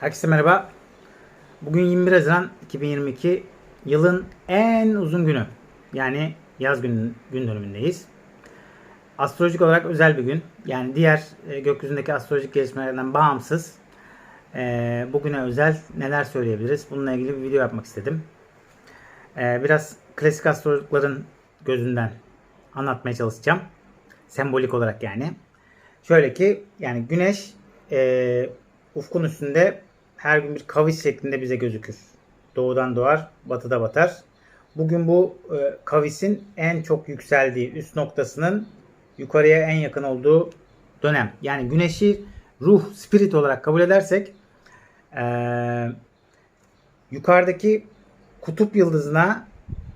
Herkese merhaba. Bugün 21 Haziran 2022 yılın en uzun günü. Yani yaz gün, gün dönümündeyiz. Astrolojik olarak özel bir gün. Yani diğer e, gökyüzündeki astrolojik gelişmelerden bağımsız e, bugüne özel neler söyleyebiliriz? Bununla ilgili bir video yapmak istedim. E, biraz klasik astrologların gözünden anlatmaya çalışacağım. Sembolik olarak yani. Şöyle ki yani güneş e, ufkun üstünde her gün bir kavis şeklinde bize gözükür. Doğudan doğar, batıda batar. Bugün bu e, kavisin en çok yükseldiği üst noktasının yukarıya en yakın olduğu dönem. Yani güneşi ruh, spirit olarak kabul edersek e, yukarıdaki kutup yıldızına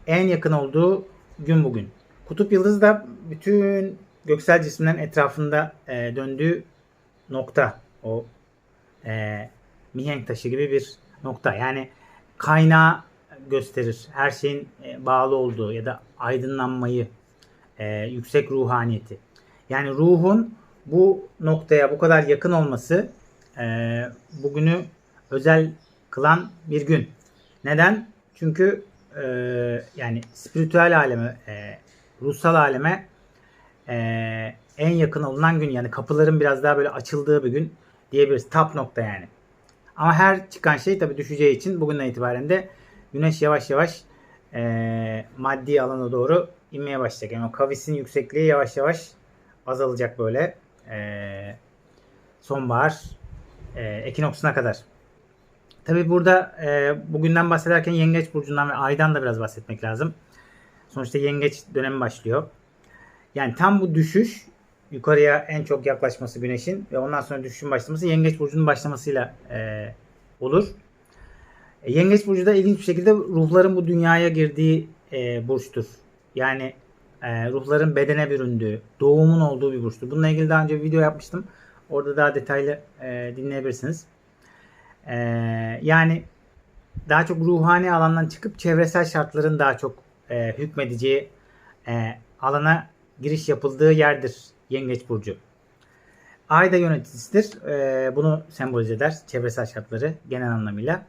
en yakın olduğu gün bugün. Kutup yıldızı da bütün göksel cisimlerin etrafında e, döndüğü nokta. O e, mihenk taşı gibi bir nokta. Yani kaynağı gösterir. Her şeyin e, bağlı olduğu ya da aydınlanmayı, e, yüksek ruhaniyeti. Yani ruhun bu noktaya bu kadar yakın olması e, bugünü özel kılan bir gün. Neden? Çünkü yani spiritüel aleme, ruhsal aleme en yakın olunan gün. Yani kapıların biraz daha böyle açıldığı bir gün diyebiliriz. Tap nokta yani. Ama her çıkan şey tabii düşeceği için bugünden itibaren de güneş yavaş yavaş e, maddi alana doğru inmeye başlayacak. Yani o kavisin yüksekliği yavaş yavaş azalacak böyle e, sonbahar e, ekinoksuna kadar. Tabii burada e, bugünden bahsederken Yengeç Burcu'ndan ve Ay'dan da biraz bahsetmek lazım. Sonuçta Yengeç dönemi başlıyor. Yani tam bu düşüş yukarıya en çok yaklaşması Güneş'in ve ondan sonra düşüşün başlaması Yengeç Burcu'nun başlamasıyla e, olur. E, Yengeç Burcu da ilginç bir şekilde ruhların bu dünyaya girdiği e, burçtur. Yani e, ruhların bedene büründüğü, doğumun olduğu bir burçtur. Bununla ilgili daha önce bir video yapmıştım. Orada daha detaylı e, dinleyebilirsiniz. E, yani daha çok ruhani alandan çıkıp çevresel şartların daha çok e, hükmedeceği e, alana giriş yapıldığı yerdir Yengeç Burcu. Ay da yöneticisidir. E, bunu sembolize eder. Çevresel şartları genel anlamıyla.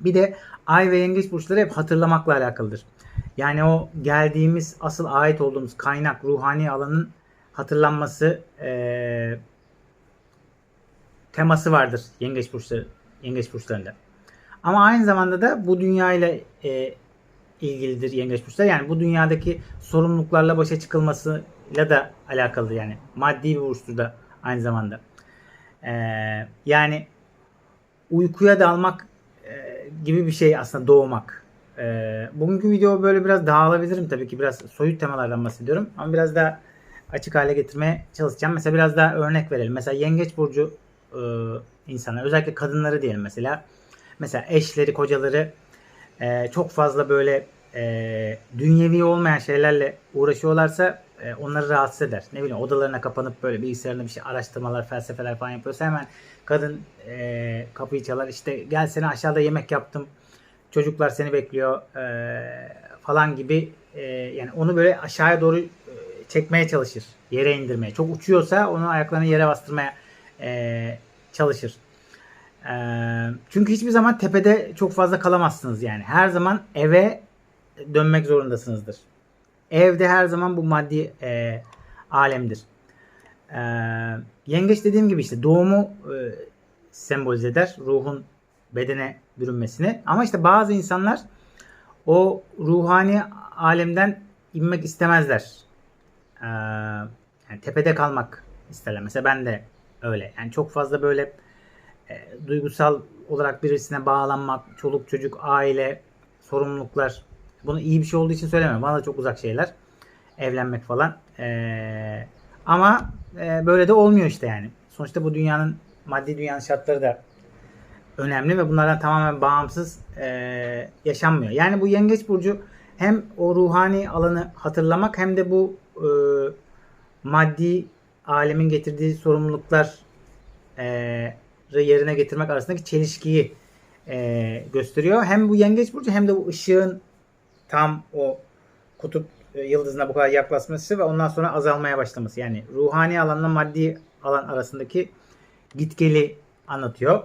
Bir de Ay ve Yengeç Burçları hep hatırlamakla alakalıdır. Yani o geldiğimiz asıl ait olduğumuz kaynak, ruhani alanın hatırlanması e, teması vardır Yengeç Burçları, Yengeç Burçlarında. Ama aynı zamanda da bu dünya ile e, ilgilidir Yengeç Burçları. Yani bu dünyadaki sorumluluklarla başa çıkılmasıyla da alakalı yani. Maddi bir burçtur da aynı zamanda. E, yani uykuya dalmak e, gibi bir şey aslında doğmak. E, bugünkü video böyle biraz dağılabilirim tabii ki. Biraz soyut temalardan bahsediyorum. Ama biraz daha açık hale getirmeye çalışacağım. Mesela biraz daha örnek verelim. Mesela Yengeç Burcu e, insanlar özellikle kadınları diyelim mesela. Mesela eşleri, kocaları e, çok fazla böyle e, dünyevi olmayan şeylerle uğraşıyorlarsa e, onları rahatsız eder. Ne bileyim odalarına kapanıp böyle bilgisayarında bir şey araştırmalar, felsefeler falan yapıyorsa hemen kadın e, kapıyı çalar. İşte gel seni aşağıda yemek yaptım. Çocuklar seni bekliyor e, falan gibi e, yani onu böyle aşağıya doğru e, çekmeye çalışır. Yere indirmeye. Çok uçuyorsa onu ayaklarını yere bastırmaya e, çalışır. E, çünkü hiçbir zaman tepede çok fazla kalamazsınız yani. Her zaman eve dönmek zorundasınızdır. Evde her zaman bu maddi e, alemdir. E, yengeç dediğim gibi işte doğumu e, sembolize eder. Ruhun bedene bürünmesini. Ama işte bazı insanlar o ruhani alemden inmek istemezler. E, yani tepede kalmak isterler. Mesela ben de öyle. Yani çok fazla böyle e, duygusal olarak birisine bağlanmak, çoluk çocuk, aile, sorumluluklar bunu iyi bir şey olduğu için söylemiyorum. Bana da çok uzak şeyler. Evlenmek falan. Ee, ama e, böyle de olmuyor işte yani. Sonuçta bu dünyanın maddi dünyanın şartları da önemli ve bunlardan tamamen bağımsız e, yaşanmıyor. Yani bu yengeç burcu hem o ruhani alanı hatırlamak hem de bu e, maddi alemin getirdiği sorumluluklar e, yerine getirmek arasındaki çelişkiyi e, gösteriyor. Hem bu yengeç burcu hem de bu ışığın tam o kutup e, yıldızına bu kadar yaklaşması ve ondan sonra azalmaya başlaması. Yani ruhani alanla maddi alan arasındaki gitgeli anlatıyor.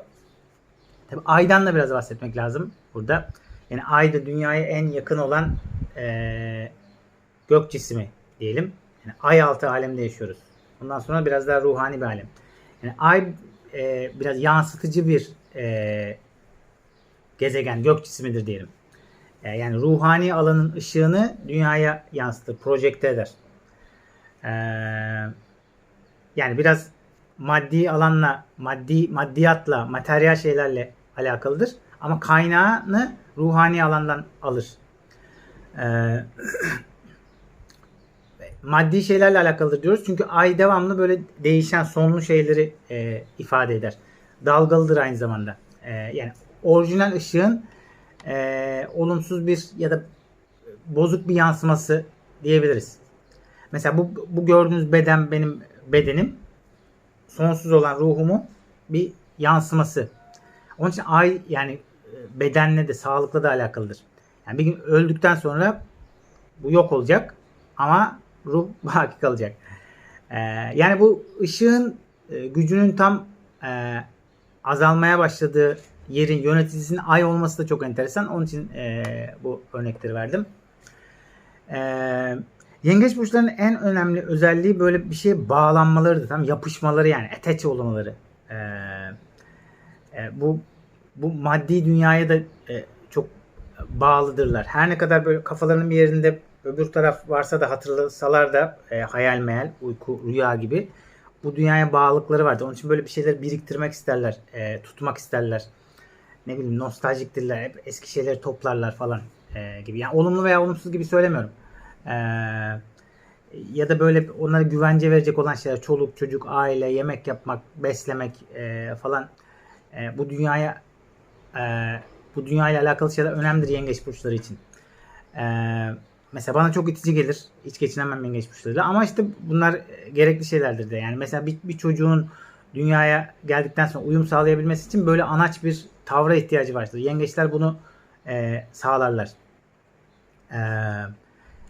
Tabi aydan da biraz bahsetmek lazım burada. Yani ay da dünyaya en yakın olan eee, gök cismi diyelim. Yani ay altı alemde yaşıyoruz. Ondan sonra biraz daha ruhani bir alem. Yani ay eee, biraz yansıtıcı bir eee, gezegen, gök cismidir diyelim. E, yani ruhani alanın ışığını dünyaya yansıtır, projekte eder. E, yani biraz maddi alanla, maddi maddiyatla, materyal şeylerle alakalıdır. Ama kaynağını ruhani alandan alır. E, maddi şeylerle alakalıdır diyoruz. Çünkü ay devamlı böyle değişen sonlu şeyleri e, ifade eder. Dalgalıdır aynı zamanda. E, yani orijinal ışığın e, olumsuz bir ya da bozuk bir yansıması diyebiliriz. Mesela bu, bu gördüğünüz beden benim bedenim. Sonsuz olan ruhumu bir yansıması. Onun için ay yani e, bedenle de sağlıkla da alakalıdır. Yani bir gün öldükten sonra bu yok olacak ama ruh baki kalacak. Ee, yani bu ışığın e, gücünün tam e, azalmaya başladığı yerin yöneticisinin ay olması da çok enteresan. Onun için e, bu örnekleri verdim. E, yengeç burçlarının en önemli özelliği böyle bir şeye bağlanmalarıdır. Tam yapışmaları yani attach olmaları. E, e, bu bu maddi dünyaya da e, çok bağlıdırlar. Her ne kadar böyle kafalarının bir yerinde öbür taraf varsa da hatırlasalar da e, hayal meyal, uyku, rüya gibi bu dünyaya bağlılıkları vardır. Onun için böyle bir şeyler biriktirmek isterler, e, tutmak isterler. Ne bileyim nostaljiktirler, hep eski şeyleri toplarlar falan e, gibi. Yani olumlu veya olumsuz gibi söylemiyorum. E, ya da böyle onlara güvence verecek olan şeyler, çoluk, çocuk, aile, yemek yapmak, beslemek e, falan e, bu dünyaya e, bu dünyayla alakalı şeyler önemlidir yengeç burçları için. E, mesela bana çok itici gelir. Hiç geçinemem yengeç burçlarıyla. Ama işte bunlar gerekli şeylerdir de. Yani mesela bir, bir çocuğun dünyaya geldikten sonra uyum sağlayabilmesi için böyle anaç bir tavra ihtiyacı vardır. Yengeçler bunu e, sağlarlar. E,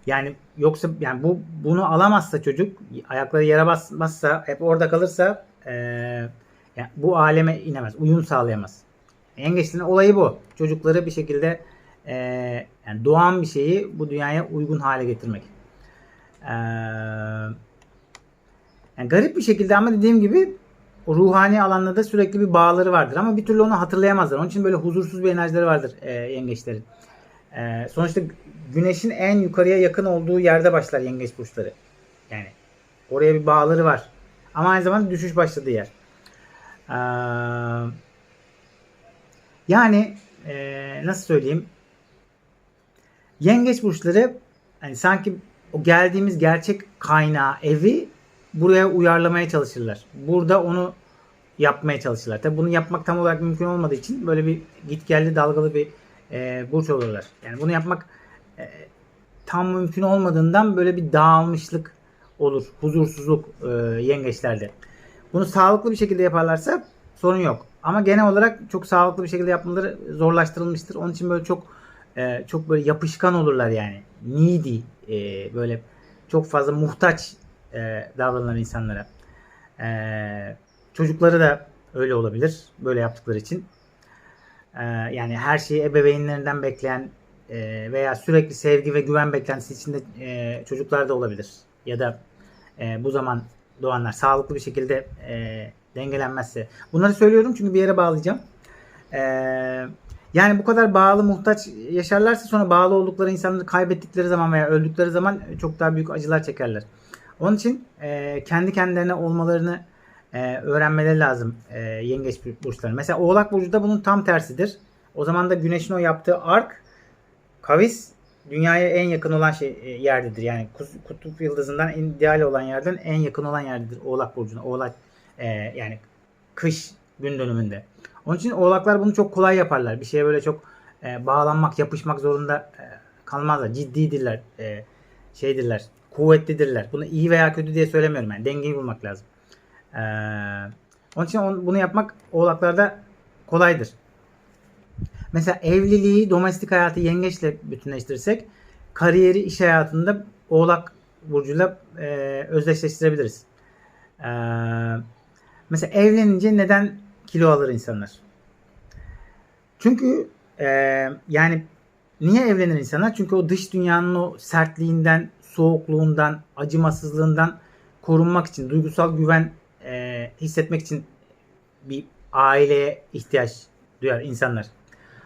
yani yoksa yani bu bunu alamazsa çocuk ayakları yere basmazsa hep orada kalırsa e, yani bu aleme inemez. Uyum sağlayamaz. Yengeçlerin olayı bu. Çocukları bir şekilde e, yani doğan bir şeyi bu dünyaya uygun hale getirmek. E, yani garip bir şekilde ama dediğim gibi o ruhani alanda da sürekli bir bağları vardır ama bir türlü onu hatırlayamazlar. Onun için böyle huzursuz bir enerjileri vardır e, yengeçlerin. E, sonuçta güneşin en yukarıya yakın olduğu yerde başlar yengeç burçları. Yani oraya bir bağları var. Ama aynı zamanda düşüş başladığı yer. E, yani e, nasıl söyleyeyim? Yengeç burçları hani sanki o geldiğimiz gerçek kaynağı, evi buraya uyarlamaya çalışırlar. Burada onu yapmaya çalışırlar. Tabi bunu yapmak tam olarak mümkün olmadığı için böyle bir git geldi dalgalı bir e, burç olurlar. Yani bunu yapmak e, tam mümkün olmadığından böyle bir dağılmışlık olur. Huzursuzluk e, yengeçlerde. Bunu sağlıklı bir şekilde yaparlarsa sorun yok. Ama genel olarak çok sağlıklı bir şekilde yapmaları zorlaştırılmıştır. Onun için böyle çok e, çok böyle yapışkan olurlar yani. Needy e, böyle çok fazla muhtaç e, davranılan insanlara. E, çocukları da öyle olabilir böyle yaptıkları için. E, yani her şeyi ebeveynlerinden bekleyen e, veya sürekli sevgi ve güven beklentisi içinde e, çocuklar da olabilir. Ya da e, bu zaman doğanlar sağlıklı bir şekilde e, dengelenmezse. Bunları söylüyorum çünkü bir yere bağlayacağım. E, yani bu kadar bağlı muhtaç yaşarlarsa sonra bağlı oldukları insanları kaybettikleri zaman veya öldükleri zaman çok daha büyük acılar çekerler. Onun için e, kendi kendilerine olmalarını e, öğrenmeleri lazım e, yengeç burçları. Mesela Oğlak Burcu da bunun tam tersidir. O zaman da Güneş'in o yaptığı ark kavis dünyaya en yakın olan şey e, yerdedir. Yani kutup yıldızından ideal olan yerden en yakın olan yerdedir Oğlak Burcu'na. Oğlak e, yani kış gün dönümünde. Onun için oğlaklar bunu çok kolay yaparlar. Bir şeye böyle çok e, bağlanmak, yapışmak zorunda e, kalmazlar. Ciddidirler. E, şeydirler. Kuvvetlidirler. Bunu iyi veya kötü diye söylemiyorum. Yani dengeyi bulmak lazım. E, onun için on, bunu yapmak oğlaklarda kolaydır. Mesela evliliği, domestik hayatı yengeçle bütünleştirirsek kariyeri, iş hayatında oğlak burcuyla e, özdeşleştirebiliriz. Eee Mesela evlenince neden kilo alır insanlar? Çünkü e, yani niye evlenir insanlar? Çünkü o dış dünyanın o sertliğinden, soğukluğundan, acımasızlığından korunmak için, duygusal güven e, hissetmek için bir aileye ihtiyaç duyar insanlar.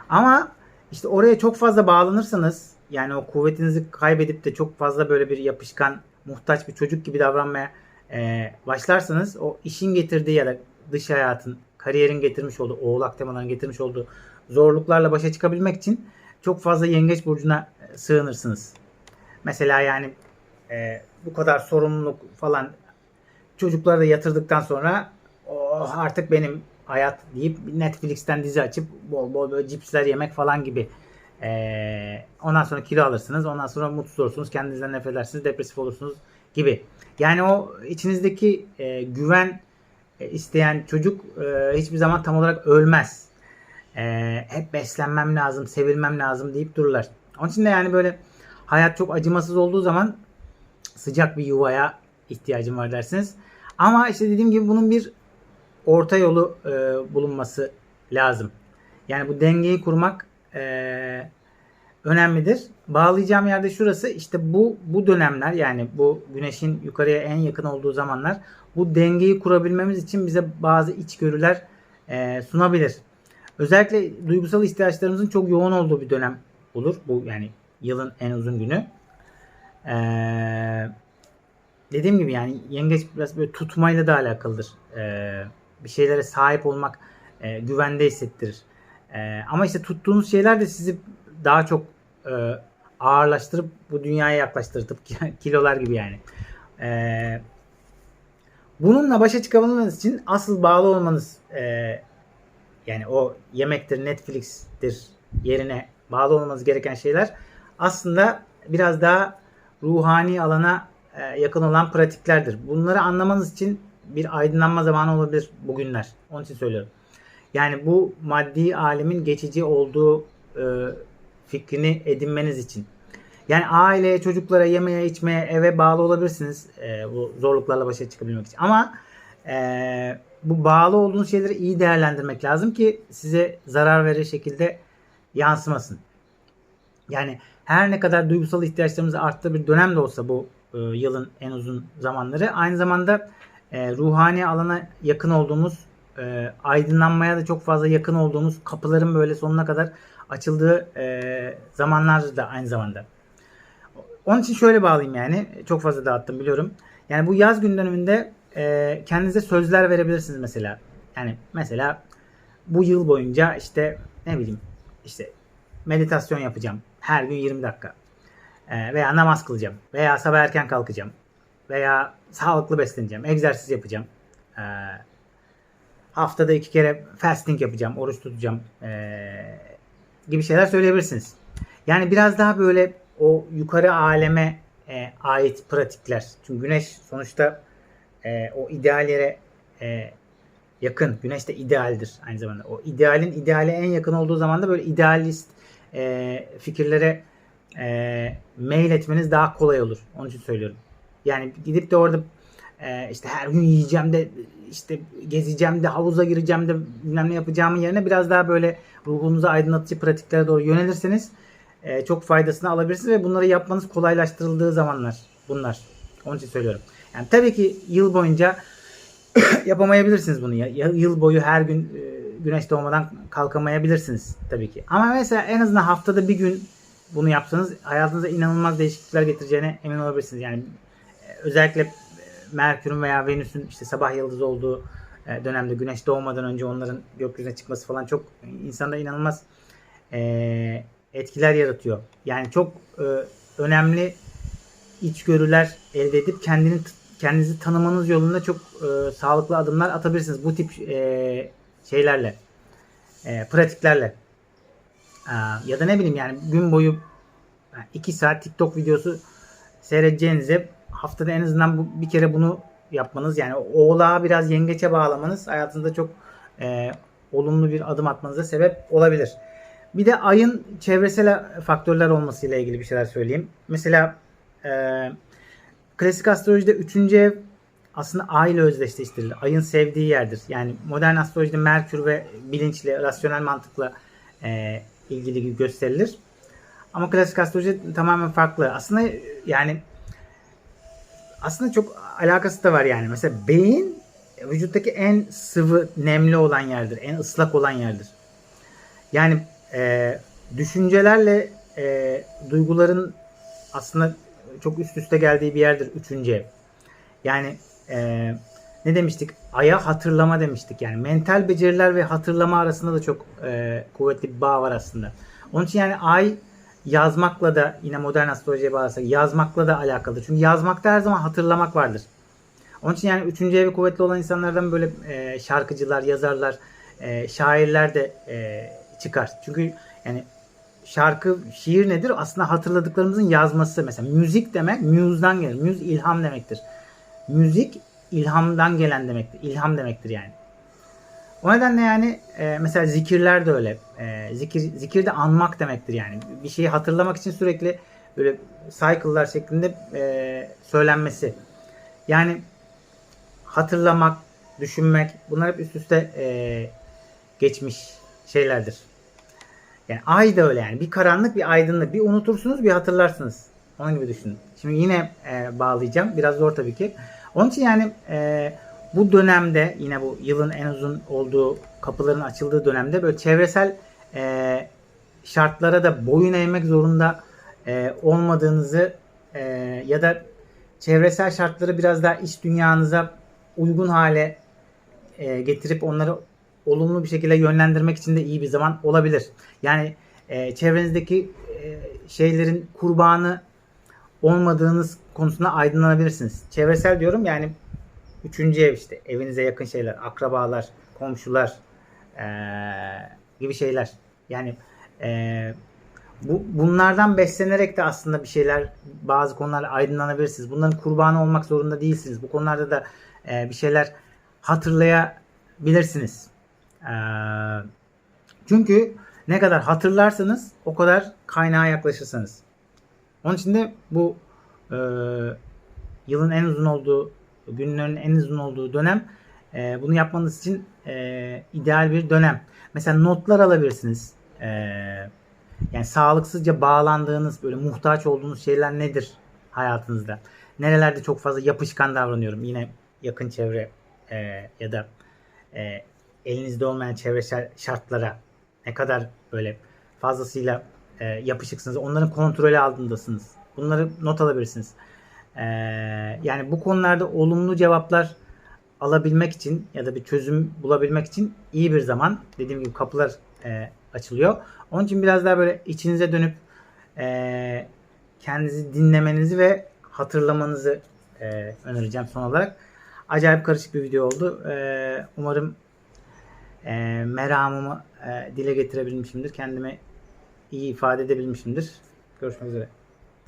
Ama işte oraya çok fazla bağlanırsanız yani o kuvvetinizi kaybedip de çok fazla böyle bir yapışkan, muhtaç bir çocuk gibi davranmaya e, başlarsanız o işin getirdiği ya da dış hayatın, kariyerin getirmiş olduğu, oğlak temaların getirmiş olduğu zorluklarla başa çıkabilmek için çok fazla yengeç burcuna e, sığınırsınız. Mesela yani e, bu kadar sorumluluk falan çocukları da yatırdıktan sonra oh, artık benim hayat deyip Netflix'ten dizi açıp bol bol böyle cipsler yemek falan gibi. Ee, ondan sonra kilo alırsınız. Ondan sonra mutsuz olursunuz. Kendinizden nefret edersiniz. Depresif olursunuz gibi. Yani o içinizdeki e, güven e, isteyen çocuk e, hiçbir zaman tam olarak ölmez. E, hep beslenmem lazım, sevilmem lazım deyip dururlar. Onun için de yani böyle hayat çok acımasız olduğu zaman sıcak bir yuvaya ihtiyacım var dersiniz. Ama işte dediğim gibi bunun bir orta yolu e, bulunması lazım. Yani bu dengeyi kurmak e, önemlidir. Bağlayacağım yerde şurası işte bu bu dönemler yani bu güneşin yukarıya en yakın olduğu zamanlar bu dengeyi kurabilmemiz için bize bazı içgörüler e, sunabilir. Özellikle duygusal ihtiyaçlarımızın çok yoğun olduğu bir dönem olur. Bu yani yılın en uzun günü. Eee dediğim gibi yani yengeç biraz böyle tutmayla da alakalıdır. Ee, bir şeylere sahip olmak e, güvende hissettirir. E, ama işte tuttuğunuz şeyler de sizi daha çok e, ağırlaştırıp bu dünyaya yaklaştırtıp kilolar gibi yani. E, bununla başa çıkabilmeniz için asıl bağlı olmanız e, yani o yemektir, Netflix'tir yerine bağlı olmanız gereken şeyler aslında biraz daha ruhani alana e, yakın olan pratiklerdir. Bunları anlamanız için bir aydınlanma zamanı olabilir bugünler. Onun için söylüyorum. Yani bu maddi alemin geçici olduğu e, fikrini edinmeniz için. Yani aileye, çocuklara, yemeye, içmeye, eve bağlı olabilirsiniz. E, bu zorluklarla başa çıkabilmek için. Ama e, bu bağlı olduğunuz şeyleri iyi değerlendirmek lazım ki size zarar verir şekilde yansımasın. Yani her ne kadar duygusal ihtiyaçlarımızı arttığı bir dönem de olsa bu e, yılın en uzun zamanları. Aynı zamanda e, ruhani alana yakın olduğumuz, e, aydınlanmaya da çok fazla yakın olduğumuz kapıların böyle sonuna kadar açıldığı e, zamanlar da aynı zamanda. Onun için şöyle bağlayayım yani. Çok fazla dağıttım biliyorum. Yani bu yaz gün döneminde e, kendinize sözler verebilirsiniz mesela. Yani mesela bu yıl boyunca işte ne bileyim işte meditasyon yapacağım. Her gün 20 dakika. E, veya namaz kılacağım. Veya sabah erken kalkacağım. Veya sağlıklı besleneceğim. Egzersiz yapacağım. E, haftada iki kere fasting yapacağım. Oruç tutacağım. E, gibi şeyler söyleyebilirsiniz. Yani biraz daha böyle o yukarı aleme e, ait pratikler. Çünkü güneş sonuçta e, o ideal yere e, yakın. Güneş de idealdir aynı zamanda. O idealin ideale en yakın olduğu zaman da böyle idealist e, fikirlere e, mail etmeniz daha kolay olur. Onun için söylüyorum. Yani gidip de orada e, işte her gün yiyeceğim de işte gezeceğim de havuza gireceğim de bilmem ne yapacağımın yerine biraz daha böyle ruhunuzu aydınlatıcı pratiklere doğru yönelirseniz e, çok faydasını alabilirsiniz ve bunları yapmanız kolaylaştırıldığı zamanlar bunlar. Onun için söylüyorum. Yani tabii ki yıl boyunca yapamayabilirsiniz bunu. Ya. Yıl boyu her gün e, güneş doğmadan kalkamayabilirsiniz tabii ki. Ama mesela en azından haftada bir gün bunu yapsanız hayatınıza inanılmaz değişiklikler getireceğine emin olabilirsiniz. Yani e, özellikle Merkür'ün veya Venüs'ün işte sabah yıldızı olduğu e, dönemde güneş doğmadan önce onların gökyüzüne çıkması falan çok insanda inanılmaz e, etkiler yaratıyor. Yani çok e, önemli içgörüler elde edip kendini kendinizi tanımanız yolunda çok e, sağlıklı adımlar atabilirsiniz. Bu tip e, şeylerle, e, pratiklerle. E, ya da ne bileyim yani gün boyu 2 saat TikTok videosu seyredeceğinize haftada en azından bu, bir kere bunu yapmanız yani oğlağa biraz yengeçe bağlamanız hayatınızda çok e, olumlu bir adım atmanıza sebep olabilir. Bir de ayın çevresel faktörler olmasıyla ilgili bir şeyler söyleyeyim. Mesela e, klasik astrolojide 3. ev aslında ay ile özdeşleştirilir. Ayın sevdiği yerdir. Yani modern astrolojide Merkür ve bilinçle, rasyonel mantıkla e, ilgili gösterilir. Ama klasik astroloji tamamen farklı. Aslında yani aslında çok alakası da var yani. Mesela beyin vücuttaki en sıvı, nemli olan yerdir. En ıslak olan yerdir. Yani e, düşüncelerle e, duyguların aslında çok üst üste geldiği bir yerdir üçüncü ev. Yani e, ne demiştik? Aya hatırlama demiştik. Yani mental beceriler ve hatırlama arasında da çok e, kuvvetli bir bağ var aslında. Onun için yani ay yazmakla da yine modern astrolojiye bağlarsak yazmakla da alakalıdır. Çünkü yazmakta her zaman hatırlamak vardır. Onun için yani üçüncü evi kuvvetli olan insanlardan böyle e, şarkıcılar, yazarlar, e, şairler de e, çıkar. Çünkü yani şarkı, şiir nedir? Aslında hatırladıklarımızın yazması. Mesela müzik demek muse'dan gelir. Muse ilham demektir. Müzik ilhamdan gelen demektir. İlham demektir yani. O nedenle yani e, mesela zikirler de öyle. E, zikir zikir de anmak demektir yani. Bir şeyi hatırlamak için sürekli böyle cycle'lar şeklinde e, söylenmesi. Yani hatırlamak, düşünmek bunlar hep üst üste e, geçmiş şeylerdir. Yani ay da öyle yani. Bir karanlık, bir aydınlık. Bir unutursunuz, bir hatırlarsınız. Onun gibi düşünün. Şimdi yine e, bağlayacağım. Biraz zor tabii ki. Onun için yani e, bu dönemde yine bu yılın en uzun olduğu kapıların açıldığı dönemde böyle çevresel e, şartlara da boyun eğmek zorunda e, olmadığınızı e, ya da çevresel şartları biraz daha iç dünyanıza uygun hale e, getirip onları olumlu bir şekilde yönlendirmek için de iyi bir zaman olabilir. Yani e, çevrenizdeki e, şeylerin kurbanı olmadığınız konusunda aydınlanabilirsiniz. Çevresel diyorum yani üçüncü ev işte evinize yakın şeyler, akrabalar, komşular e, gibi şeyler. Yani e, bu bunlardan beslenerek de aslında bir şeyler bazı konularla aydınlanabilirsiniz. Bunların kurbanı olmak zorunda değilsiniz. Bu konularda da e, bir şeyler hatırlayabilirsiniz. E, çünkü ne kadar hatırlarsanız o kadar kaynağa yaklaşırsınız. Onun için de bu e, yılın en uzun olduğu, günlerin en uzun olduğu dönem e, bunu yapmanız için e, ideal bir dönem. Mesela notlar alabilirsiniz. E, yani sağlıksızca bağlandığınız, böyle muhtaç olduğunuz şeyler nedir hayatınızda? Nerelerde çok fazla yapışkan davranıyorum? Yine yakın çevre e, ya da e, elinizde olmayan çevresel şartlara ne kadar böyle fazlasıyla e, yapışıksınız. Onların kontrolü altındasınız. Bunları not alabilirsiniz. E, yani bu konularda olumlu cevaplar alabilmek için ya da bir çözüm bulabilmek için iyi bir zaman. Dediğim gibi kapılar e, açılıyor. Onun için biraz daha böyle içinize dönüp e, kendinizi dinlemenizi ve hatırlamanızı e, önereceğim son olarak. Acayip karışık bir video oldu. E, umarım e, meramımı e, dile getirebilmişimdir. Kendimi iyi ifade edebilmişimdir. Görüşmek üzere.